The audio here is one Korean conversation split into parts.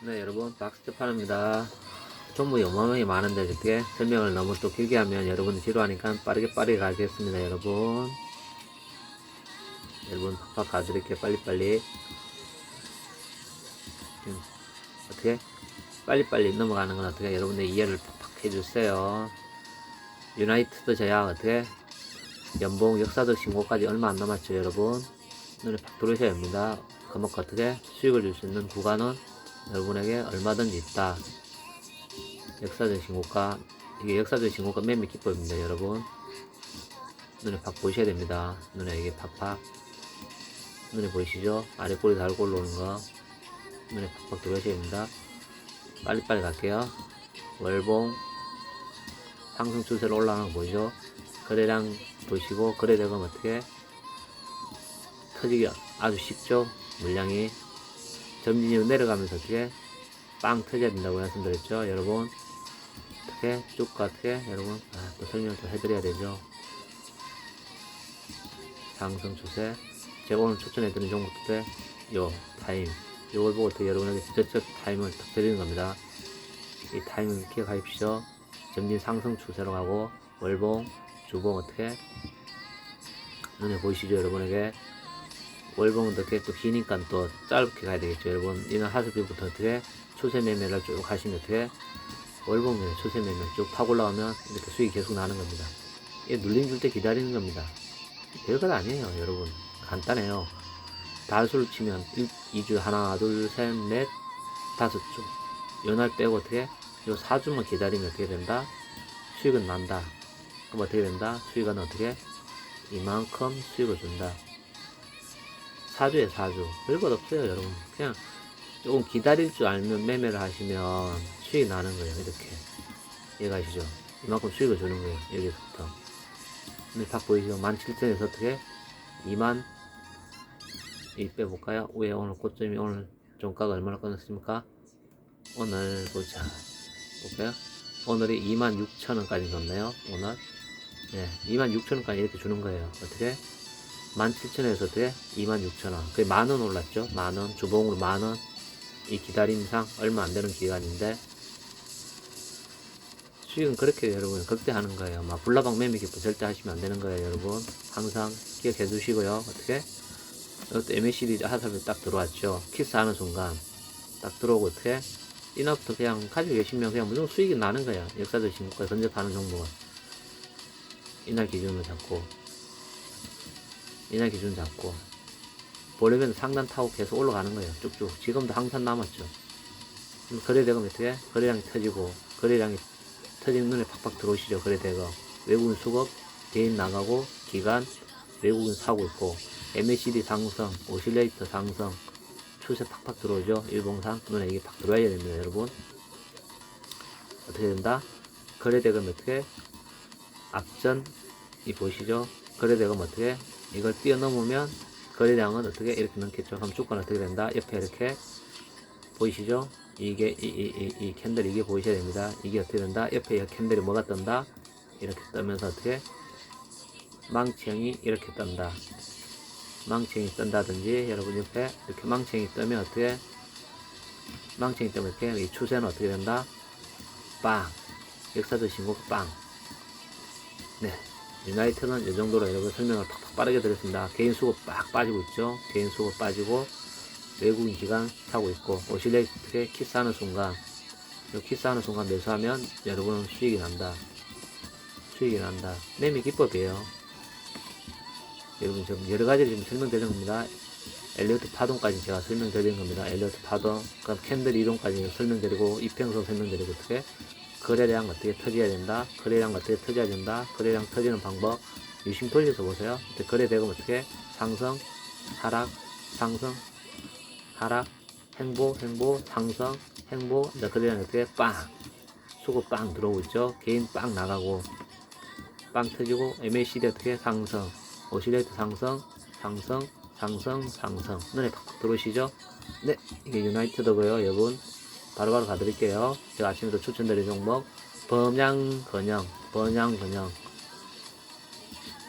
네 여러분 박스테판입니다. 전부 어마어마하게 많은데 이렇게 설명을 너무 또 길게 하면 여러분이 지루하니까 빠르게 빠르게 가겠습니다 여러분. 여러분 팍팍 가드릴게요 빨리빨리. 음, 어떻게? 빨리빨리 넘어가는 건 어떻게? 여러분들 이해를 팍팍 해주세요. 유나이트드 제약 어떻게? 연봉 역사적 신고까지 얼마 안 남았죠 여러분. 눈에 팍 들어오셔야 합니다. 그만큼 어떻게? 수익을 줄 수 있는 구간은 여러분에게 얼마든지 있다. 역사적 신고가 이게 역사적 신고가 매매 기법입니다, 여러분. 눈에 팍 보셔야 됩니다. 눈에 이게 팍팍 눈에 보이시죠? 아래 꼬리 달고 올라오는 거 눈에 팍팍 들어오셔야 됩니다. 빨리빨리 갈게요. 월봉 상승 추세로 올라가는 거 보이죠? 거래량 보시고 거래대금 어떻게 터지기 아주 쉽죠? 물량이 점진이 내려가면서 어떻게 빵 터져야 된다고 말씀드렸죠. 여러분 어떻게 쭉 어떻게 여러분 아, 또 설명을 좀 해드려야 되죠. 상승 추세 제가 오늘 추천해드린 종목들 요 타임. 요걸 보고 어떻게 여러분에게 저쪽 타임을 딱 드리는 겁니다. 이 타임을 기억하십시오. 점진 상승 추세로 가고 월봉 주봉 어떻게 눈에 보이시죠 여러분에게 월봉은 어떻게 또 기니까 또 짧게 가야 되겠죠. 여러분 이는 하수비부터 어떻게 추세 매매를 쭉 하시면 어떻게 월봉에 추세 매매 쭉 파고 올라오면 이렇게 수익이 계속 나는 겁니다. 이 눌림 줄 때 기다리는 겁니다. 별것 아니에요 여러분. 간단해요. 달수를 치면 1, 2주 하나 둘셋넷 다섯 주 요날 빼고 어떻게 요 4주만 기다리면 어떻게 된다? 수익은 난다. 그럼 어떻게 된다? 수익은 어떻게? 이만큼 수익을 준다 4주에 4주. 별것 없어요, 여러분. 그냥 조금 기다릴 줄 알면 매매를 하시면 수익이 나는 거예요, 이렇게. 이해가시죠? 이만큼 수익을 주는 거예요, 여기서부터. 근데 딱 보이시죠? 17,000에서 어떻게? 2만, 이 빼볼까요? 왜 오늘 고점이 오늘 종가가 얼마나 끊었습니까? 오늘 보자. 볼까요? 오늘이 26,000원까지 줬네요, 오늘. 네, 26,000원까지 이렇게 주는 거예요. 어떻게? 17,000원에서 어떻게? 26,000원. 그게 만원 올랐죠? 만원. 주봉으로 만원. 이 기다림상 얼마 안 되는 기간인데, 수익은 그렇게 여러분 극대하는 거예요. 막 불나방 매매 기법 절대 하시면 안 되는 거예요, 여러분. 항상 기억해 두시고요. 어떻게? 이것도 MACD 하사비 딱 들어왔죠. 키스하는 순간. 딱 들어오고 어떻게? 이날부터 그냥 가지고 계시면 그냥 무조건 수익이 나는 거야. 역사적 신고가 던져가는 종목은. 이날 기준으로 잡고. 이날 기준 잡고 보려면 상단 타고 계속 올라가는 거예요. 쭉쭉. 지금도 항상 남았죠. 거래대금 어떻게? 거래량이 터지고 거래량이 터지는 눈에 팍팍 들어오시죠. 거래대금. 외국인 수급 개인 나가고 기간 외국인 사고 있고 MACD 상승, 오실레이터 상승 추세 팍팍 들어오죠. 일봉상 눈에 이게 팍 들어와야 됩니다. 여러분. 어떻게 된다? 거래대금 어떻게? 앞전 이 보시죠. 거래대금 어떻게? 이걸 뛰어넘으면 거래량은 어떻게 이렇게 넘겠죠. 그럼 주가는 어떻게 된다? 옆에 이렇게 보이시죠? 이게 이, 이, 이, 이 캔들 이게 보이셔야 됩니다. 이게 어떻게 된다? 옆에 이 캔들이 뭐가 뜬다? 이렇게 뜨면서 어떻게 망치형이 이렇게 뜬다. 망치형이 뜬다든지 여러분 옆에 이렇게 망치형이 뜨면 어떻게 망치형이 뜨면 이렇게 이 추세는 어떻게 된다? 빵 역사적 신고가 빵 네. 유나이트는 이 정도로 여러분 설명을 팍팍 빠르게 드렸습니다. 개인 수급 빡 빠지고 있죠. 개인 수급 빠지고 외국인 기간 사고 있고 오실레이트에 키스하는 순간 이 키스하는 순간 매수하면 여러분은 수익이 난다. 수익이 난다. 매매 기법이에요. 여러분 지금 여러 가지를 지금 설명드리는 겁니다. 엘리어트 파동까지 제가 설명드리는 겁니다. 엘리어트 파동, 그럼 캔들 이동까지 설명드리고 이평선 설명드리고 어떻게 거래량 어떻게 터져야 된다. 거래량 어떻게 터져야 된다. 거래량 터지는 방법. 유심 돌려서 보세요. 이때 거래 대금 어떻게 상승, 하락, 상승, 하락, 행보, 행보, 상승, 행보. 이제 거래량 어떻게 빵, 수급 빵 들어오고 있죠. 개인 빵 나가고 빵 터지고 MACD 어떻게 상승, 오실레이트 상승, 상승, 상승, 상승. 눈에 팍팍 들어오시죠? 네, 이게 유나이트드고요, 여러분. 바로바로 가드릴게요. 제가 아침에도 추천드린 종목 범양 건영 번양 건영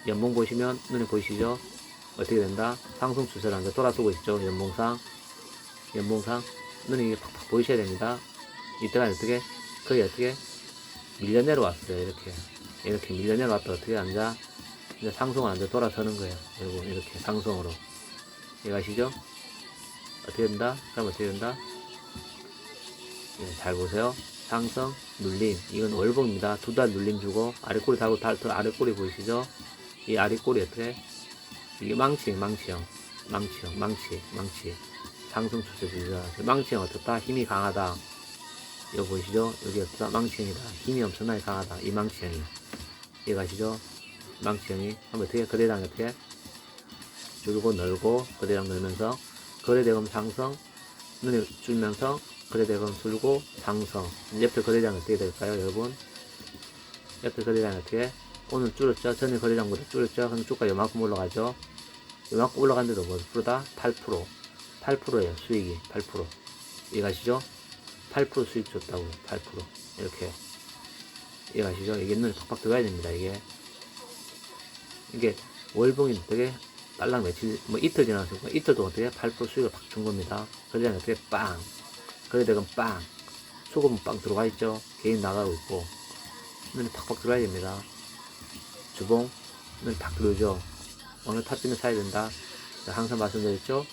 연봉 보시면 눈에 보이시죠? 어떻게 된다? 상승 추세라는 게 돌아서고 있죠. 연봉상 연봉상 눈이 팍팍 보이셔야 됩니다. 이때가 어떻게 거의 어떻게 밀려 내려왔어요. 이렇게 이렇게 밀려 내려왔다 어떻게 앉아 이제 상승을 앉아 돌아서는 거예요. 여러분 이렇게 상승으로 이해가시죠? 어떻게 된다? 그럼 어떻게 된다? 예, 잘 보세요. 상승, 눌림. 이건 월봉입니다. 두 달 눌림 주고, 아래꼬리 달고, 달, 더 아래꼬리 보이시죠? 이 아래꼬리 어떻게? 이게 망치, 망치형. 망치형, 망치, 망치. 상승 추세 주자. 망치형 어떻다? 힘이 강하다. 이거 보이시죠? 여기 어떻다? 망치형이다. 힘이 엄청나게 강하다. 이 망치형이. 이해가시죠? 망치형이. 한번 어떻게? 거래량 어떻게? 줄고 늘고, 거래량 늘면서, 거래대금 상승, 눈에 줄면서, 거래대금 줄고 상승 옆에 거래량 어떻게 될까요 여러분? 옆에 거래량 어떻게? 오늘 줄었죠? 전에 거래량보다 줄었죠? 그럼 주가 요만큼 올라가죠? 요만큼 올라간데도 뭐 프로다 8% 8%예요 수익이. 8% 이해가시죠? 8% 수익 줬다고 8% 이렇게. 이해가시죠? 이게 눈에 팍팍 들어가야 됩니다 이게. 이게 월봉이 되게? 딸랑 며칠 뭐 이틀 지나서 이틀도 어떻게? 8% 수익을 팍 준 겁니다. 거래량 어떻게? 빵 그래대금 빵 소금은 빵 들어가 있죠? 개인 나가고 있고. 눈이 팍팍 들어야 됩니다. 주봉 눈이 팍 들어오죠? 오늘 타점에 사야 된다? 자, 항상 말씀드렸죠?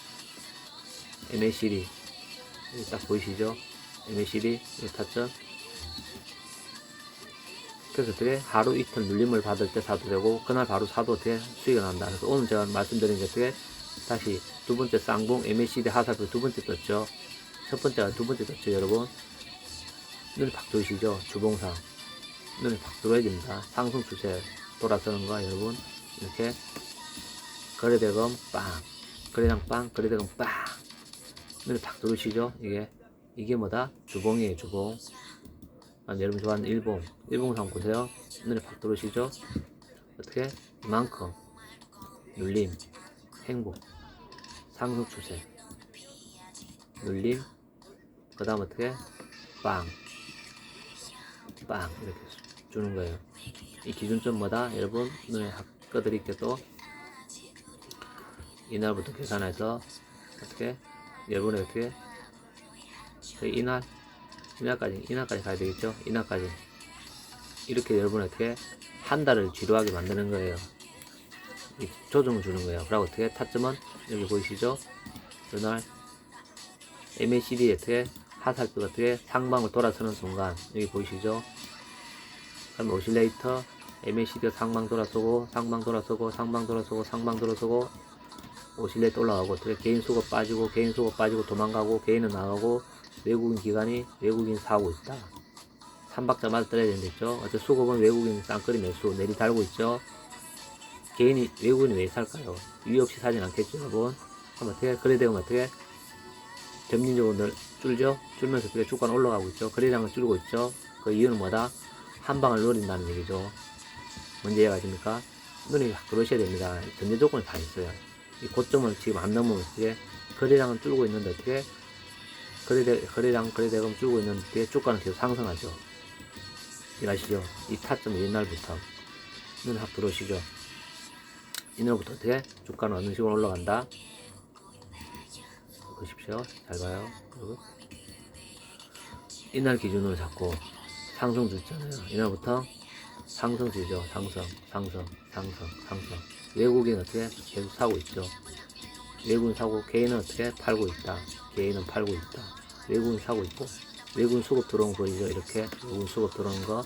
MACD 여기 딱 보이시죠? MACD 이 타점 그래서 어떻게? 하루 이틀 눌림을 받을 때 사도 되고 그날 바로 사도 어떻게? 수익이 난다. 그래서 오늘 제가 말씀드린 게 어떻게? 다시 두 번째 쌍봉 MACD 하사표 두 번째 떴죠 첫 번째가 두 번째 떴죠, 여러분. 눈이 팍 들어오시죠? 주봉상. 눈이 팍 들어야 됩니다. 상승 추세 돌아서는 거, 여러분. 이렇게. 거래대금 빵. 거래량 빵, 거래대금 빵. 눈이 팍 들어오시죠? 이게. 이게 뭐다? 주봉이에요, 주봉. 아, 여러분 좋아하는 일봉. 일봉상 보세요. 눈이 팍 들어오시죠? 어떻게? 이만큼. 눌림. 행복. 상승 추세. 눌림, 그 다음 어떻게? 빵. 빵. 이렇게 주는 거예요. 이 기준점 뭐다? 여러분, 눈에 꺼드릴게 또. 이날부터 계산해서, 어떻게? 여러분이 어떻게? 그 이날, 이날까지, 이날까지 가야 되겠죠? 이날까지. 이렇게 여러분 어떻게? 한 달을 지루하게 만드는 거예요. 이 조정을 주는 거예요. 그리고 어떻게? 타점은, 여기 보이시죠? 그날, MACD 어떻게 하살표가 어떻게 상방을 돌아서는 순간 여기 보이시죠? 그럼 오실레이터 MACD가 상방 돌아서고 상방 돌아서고 상방 돌아서고 상방 돌아서고 오실레이터 올라가고 개인 수급 빠지고 개인 수급 빠지고 도망가고 개인은 나가고 외국인 기관이 외국인 사고 있다. 3박자 맞아 떨어야 되는데죠. 어째 수급은 외국인 쌍끌이 매수 내리 달고 있죠. 개인이 외국인이 왜 살까요? 이유 없이 사진 않겠죠, 여러분. 그럼 어떻게 그래 되면 어떻게 점진적으로 늘 줄죠? 줄면서 그게 주가는 올라가고 있죠. 거래량은 줄고 있죠. 그 이유는 뭐다? 한 방을 노린다는 얘기죠. 뭔지 이해가십니까? 눈이 확 들어오셔야 됩니다. 전제 조건이 다 있어요. 이 고점을 지금 안 넘으면 어떻게 거래량은 줄고 있는데 어떻게 거래대, 거래량, 거래대금 줄고 있는데 어떻게 주가는 계속 상승하죠. 이해가시죠? 이 타점은 옛날부터 눈이 확 들어오시죠? 이날부터 어떻게 주가는 어느 식으로 올라간다? 보십시오. 잘 봐요. 이날 기준으로 잡고 상승 주잖아요. 이날부터 상승 주죠. 상승, 상승, 상승, 상승. 외국인 어떻게 계속 사고 있죠. 외국인 사고 개인은 어떻게 팔고 있다. 개인은 팔고 있다. 외국인 사고 있고 외국인 수급 들어온 거 보이죠. 이렇게 외국인 수급 들어온 거.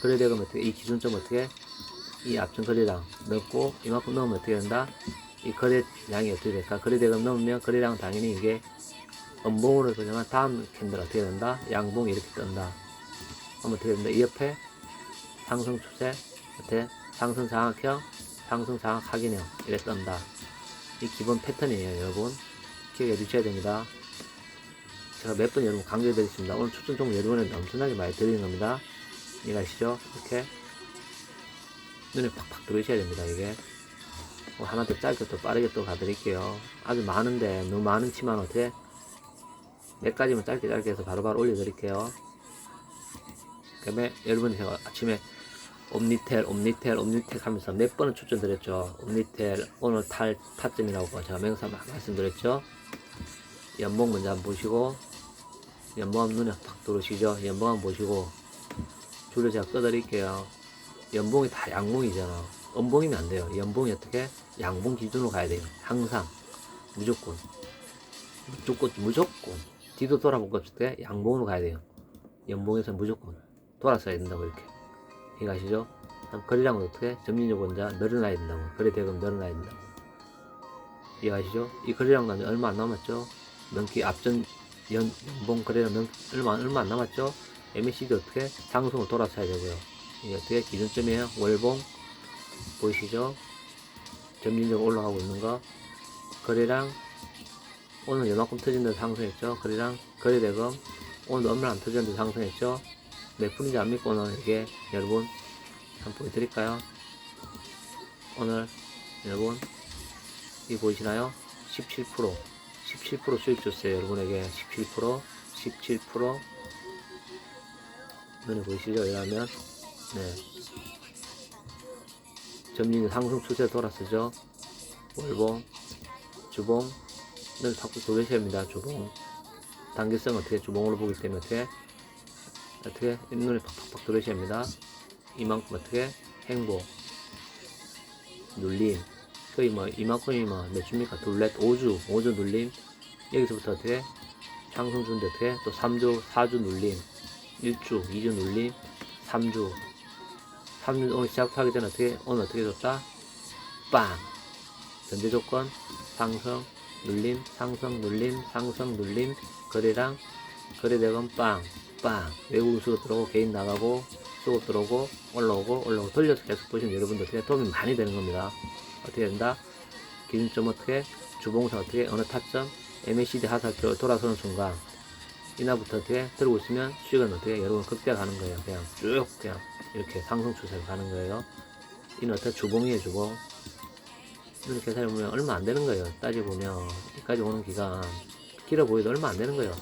거래대금 어떻게 이 기준점 어떻게 이 앞전 거래량 넣고 이만큼 넣으면 어떻게 된다? 이 거래량이 어떻게 될까? 거래대금 넣으면 거래량은 당연히 이게 음봉으로 그냥 다음 캔들 어떻게 된다? 양봉이 이렇게 뜬다. 그럼 어떻게 된다? 이 옆에 상승 추세, 밑에 상승 장악형, 상승 장악 확인형 이렇게 뜬다. 이 기본 패턴이에요, 여러분. 기억해 주셔야 됩니다. 제가 몇 번 여러분 강조해 드렸습니다. 오늘 추천 종목 여러분한테 엄청나게 많이 드리는 겁니다. 이해 가시죠? 이렇게 눈에 팍팍 들어오셔야 됩니다, 이게. 뭐 하나 더 짧게 또 빠르게 또 가드릴게요. 아주 많은데 너무 많은 치만 어떻게 몇 가지만 짧게 짧게 해서 바로바로 올려드릴게요. 그 다음에 여러분 제가 아침에 옴니텔, 옴니텔, 옴니텔 하면서 몇 번을 추천드렸죠. 옴니텔 오늘 탈 타점이라고 제가 명사 말씀드렸죠. 연봉 먼저 한번 보시고 연봉함 눈에 팍 들어오시죠? 연봉함 보시고 줄을 제가 꺼드릴게요. 연봉이 다 양봉이잖아. 음봉이면 안 돼요. 연봉이 어떻게? 양봉 기준으로 가야 돼요. 항상. 무조건. 무조건, 무조건. 뒤도 돌아볼 것 없을 때 양봉으로 가야 돼요. 연봉에서 무조건 돌았어야 된다고 이렇게. 이해가시죠? 그럼 거래량은 어떻게? 점진적 원자 늘어나야 된다고. 거래 대금 늘어나야 된다고. 이해가시죠? 이 거래량도 이제 얼마 안 남았죠? 넘기 앞전 연, 연봉 거래량 넘, 얼마, 얼마 안 남았죠? MACD 어떻게? 상승으로 돌아서야 되고요. 이게 어떻게? 기준점이에요. 월봉. 보이시죠? 점진적으로 올라가고 있는 거. 거래량. 오늘 요만큼 터진데 상승했죠? 거래량. 거래대금. 오늘 얼마 안 터졌는데 상승했죠? 몇 분인지 안 믿고 오늘 이게 여러분 한번 보여드릴까요? 오늘 여러분 이 보이시나요? 17% 17% 수익 줬어요 여러분에게 17% 17% 눈에 보이시죠? 이러면 네 점진 상승 추세 돌았으죠 월봉 주봉 늘 자꾸 도배셔입니다. 주봉 단계성 어떻게 주봉으로 보기 때문에 어떻게 어떻게 눈에 팍팍팍 들어오셔야 합니다. 이만큼 어떻게 행복 눌림 거의 뭐 이만큼이 뭐몇 주입니까? 둘넷 5주 5주 눌림. 여기서부터 어떻게 상승 주인데 어떻게 또 3주 4주 눌림 1주 2주 눌림 3주. 3주 오늘 시작하기 전에 어떻게 오늘 어떻게 줬다? 빵. 전제 조건 상승 눌림 상승 눌림 상승 눌림 거래량 거래대금 빵 빵. 외국인 수급 들어오고 개인 나가고 수급 들어오고 올라오고 올라오고 돌려서 계속 보시면 여러분들 어떻게 도움이 많이 되는 겁니다. 어떻게 된다? 기준점 어떻게 주봉상 어떻게 어느 타점 MACD 하사 쪽 돌아서는 순간 이날부터 어떻게 들고 있으면 수익은 어떻게 여러분 극대화 가는 거예요. 그냥 쭉 그냥 이렇게 상승 추세로 가는 거예요. 이는 어떻게 주봉이에요 주봉 이렇게 계산해 보면 얼마 안 되는 거예요. 따지고 보면 여기까지 오는 기간 길어 보여도 얼마 안 되는 거예요.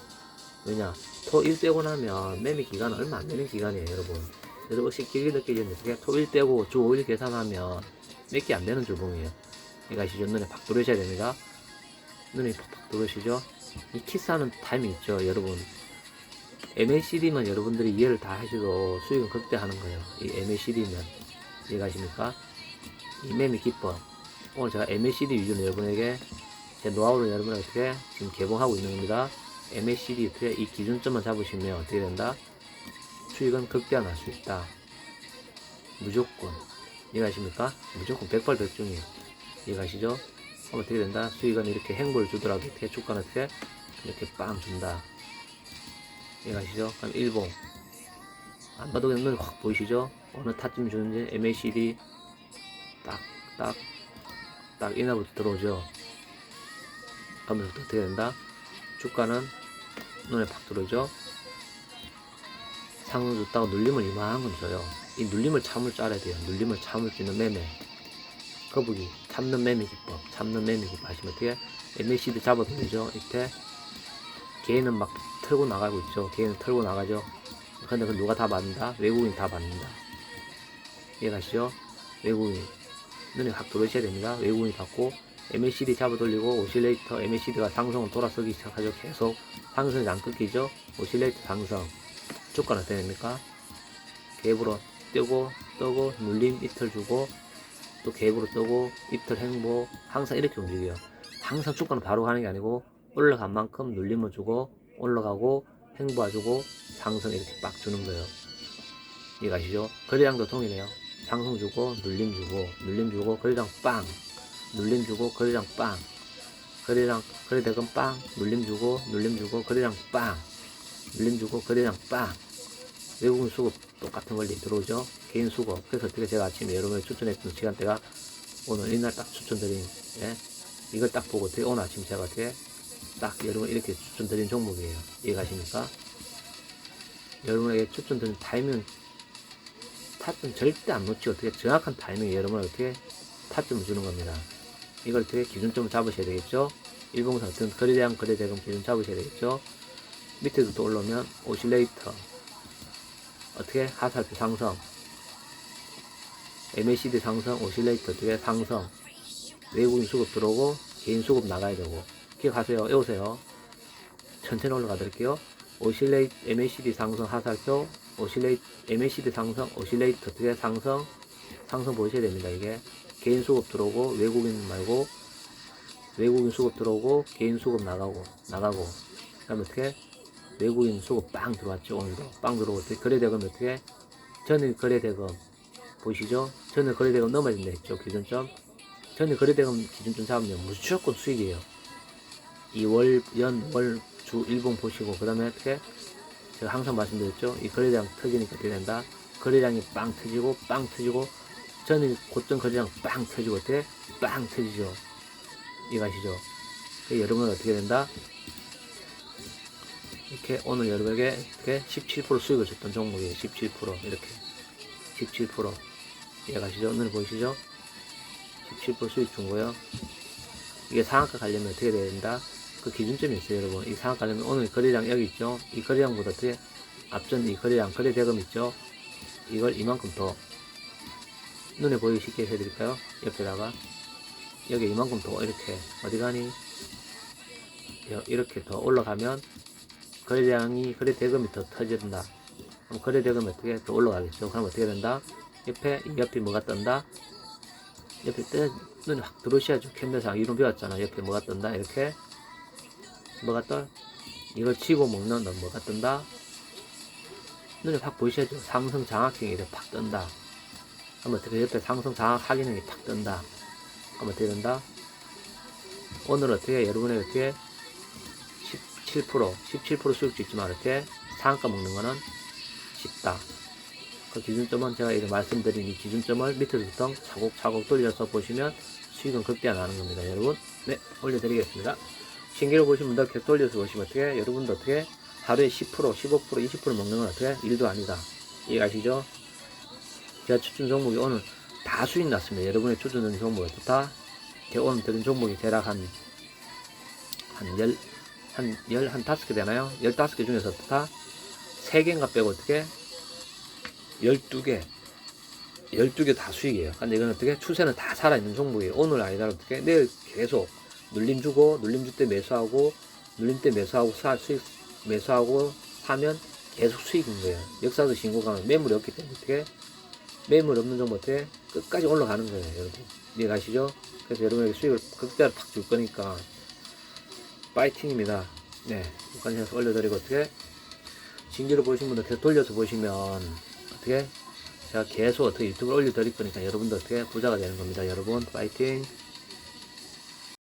왜냐? 토1 떼고 나면 매매 기간은 얼마 안 되는 기간이에요 여러분. 여러분 혹시 길게 느끼시는데 그게 토1 떼고 주 5일 계산하면 몇 개 안 되는 주봉이에요. 이거 아시죠 눈에 팍 들어오셔야 됩니다. 눈에 팍팍 들어오시죠? 이 키스하는 타임이 있죠 여러분. MACD만 여러분들이 이해를 다 하셔도 수익은 극대하는 거예요. 이 MACD면. 이해가십니까? 이 매매 기법 오늘 제가 MACD 위주로 여러분에게 제 노하우를 여러분에게 지금 개봉하고 있는 겁니다 MACD 어떻게 이 기준점만 잡으시면 어떻게 된다? 수익은 극대화 날수 있다. 무조건. 이해가십니까? 무조건 100발 백중이에요. 이해가시죠? 그럼 어떻게 된다? 수익은 이렇게 행보를 주더라도 어떻게 주가는 어떻게? 이렇게 빵 준다. 이해가시죠? 그럼 일봉. 안 봐도 그냥 눈이 확 보이시죠? 어느 타점 주는지 MACD 딱, 딱, 딱 이날부터 들어오죠? 그러면서 어떻게 된다? 주가는 눈에 팍 들어오죠? 상승 줬다고 눌림을 이만큼 줘요. 이 눌림을 참을 줄 알아야 돼요. 눌림을 참을 수 있는 매매. 거북이, 참는 매매 기법, 참는 매매 기법 하시면 어떻게? MACD 잡아도 되죠? 이때 개인은 막 털고 나가고 있죠. 개인은 털고 나가죠. 근데 그 누가 다 받는다? 외국인이 다 받는다. 이해가시죠? 외국인. 눈에 확 들어오셔야 됩니다. 외국인이 받고 MACD 잡아 돌리고 오실레이터 MACD가 상승을 돌아서기 시작하죠. 계속 상승이 안 끊기죠. 오실레이터 상승. 주가는 어떻게 됩니까? 갭으로 뜨고 뜨고 눌림 이틀 주고 또 갭으로 뜨고 이틀 행보 항상 이렇게 움직여요. 항상 주가는 바로 가는 게 아니고 올라간 만큼 눌림을 주고 올라가고 행보해주고 상승 이렇게 빡 주는 거예요. 이해가시죠? 거래량도 동일해요. 상승 주고 눌림 주고 눌림 주고 거래량 빵 눌림 주고 거래량 빵 거래량 거래대금 빵 눌림 주고 눌림 주고 거래량 빵 눌림 주고 거래량 빵. 외국인 수급 똑같은 원리 들어오죠? 개인 수급. 그래서 어떻게 제가 아침에 여러분에 추천했던 시간대가 오늘 이날 딱 추천드린 예? 이걸 딱 보고 어떻게 오늘 아침 제가 어떻게 딱 여러분 이렇게 추천드린 종목이에요. 이해가십니까? 여러분에게 추천드린 타이밍 타점 절대 안 놓치 어떻게 정확한 타이밍에 여러분 어떻게 타점을 주는 겁니다. 이걸 어떻게 기준점을 잡으셔야 되겠죠? 일봉상 어떤 거래량 거래대금 기준 잡으셔야 되겠죠? 밑에도 또 올라오면 오실레이터 어떻게 하살표 상승 MACD 상승 오실레이터 어떻게 상승 외국인 수급 들어오고 개인 수급 나가야 되고 기억하세요 외우세요 천천히 올라가 드릴게요 오실레이트 MACD 상승 하살표 오실레이트 MACD 상승 오실레이트 어떻게 상승 상승 보셔야 됩니다 이게. 개인 수급 들어오고 외국인 말고 외국인 수급 들어오고 개인 수급 나가고 나가고. 그다음에 어떻게? 외국인 수급 빵 들어왔죠 오늘도. 빵 들어오고 거래대금 어떻게? 전일 거래대금 보시죠? 전일 거래대금 넘어진다 했죠 기준점. 전일 거래대금 기준점 잡으면 무조건 수익이에요. 이 월, 연, 월, 주, 일봉 보시고, 그 다음에 어떻게, 제가 항상 말씀드렸죠? 이 거래량 터지니까 어떻게 된다? 거래량이 빵 터지고, 빵 터지고, 전일 고점 거래량 빵 터지고, 어떻게? 빵 터지죠. 이해가시죠? 그 여러분은 어떻게 된다? 이렇게 오늘 여러분에게 이렇게 17% 수익을 줬던 종목이에요. 17% 이렇게 17% 이해가시죠? 오늘 보이시죠? 17% 수익 준 거예요. 이게 상한가 가려면 어떻게 돼야 된다? 그 기준점이 있어요, 여러분. 이 상한가 가려면 오늘 거래량 여기 있죠? 이 거래량보다 어떻게 앞전 이 거래량, 거래 대금 있죠? 이걸 이만큼 더 눈에 보이기 쉽게 해드릴까요? 옆에다가 여기 이만큼 더 이렇게 어디 가니? 여- 이렇게 더 올라가면 거래량이 거래 대금이 더 터진다. 그럼 거래 대금이 어떻게 더 올라가겠죠? 그럼 어떻게 된다? 옆에 이 옆에 뭐가 뜬다? 옆에 뜨 눈에 확 들어오셔야죠. 캔들상 이론 배웠잖아. 옆에 뭐가 뜬다? 이렇게 뭐가 떠? 이걸 치고 먹는 넌 뭐가 뜬다? 눈에 확 보이셔야죠. 상승 장악형이 이렇게 팍 뜬다. 그럼 어떻게 옆에 상승 장악 확인형이 팍 뜬다. 그럼 어떻게 된다? 오늘 어떻게 여러분의 어떻게 17% 17% 수익도 있지만 이렇게 상한가 먹는 거는 쉽다. 그 기준점은 제가 이렇게 말씀드린 이 기준점을 밑에서부터 차곡차곡 돌려서 보시면 수익은 극대화 나는 겁니다. 여러분, 네, 올려드리겠습니다. 신기로 보신 분들 계속 돌려서 보시면 어떻게, 여러분도 어떻게, 하루에 10%, 15%, 20% 먹는 건 어떻게, 일도 아니다. 이해 가시죠? 제가 추천 종목이 오늘 다 수익 났습니다. 여러분의 추천된 종목이 어떻다? 제가 오늘 드린 종목이 대략 한, 한 열, 한 열, 한 다섯 개 되나요? 열 다섯 개 중에서 어떻다? 세 개인가 빼고 어떻게? 12개 12개 다 수익이에요 근데 이건 어떻게 추세는 다 살아있는 종목이에요 오늘 아니다 어떻게 내일 계속 눌림 주고 눌림 줄 때 매수하고 눌림 때 매수하고 사 수익 매수하고 사면 계속 수익인 거예요. 역사도 신고가면 매물이 없기 때문에 어떻게? 매물 없는 종목 어떻게 끝까지 올라가는 거예요 여러분. 이해가시죠? 그래서 여러분에게 수익을 극대로 팍 줄 거니까 파이팅입니다. 네 관심해서 올려드리고 어떻게? 신기로 보신 분들 계속 돌려서 보시면 어떻게? 제가 계속 어떻게 유튜브를 올려드릴 거니까 여러분도 어떻게? 부자가 되는 겁니다. 여러분. 파이팅!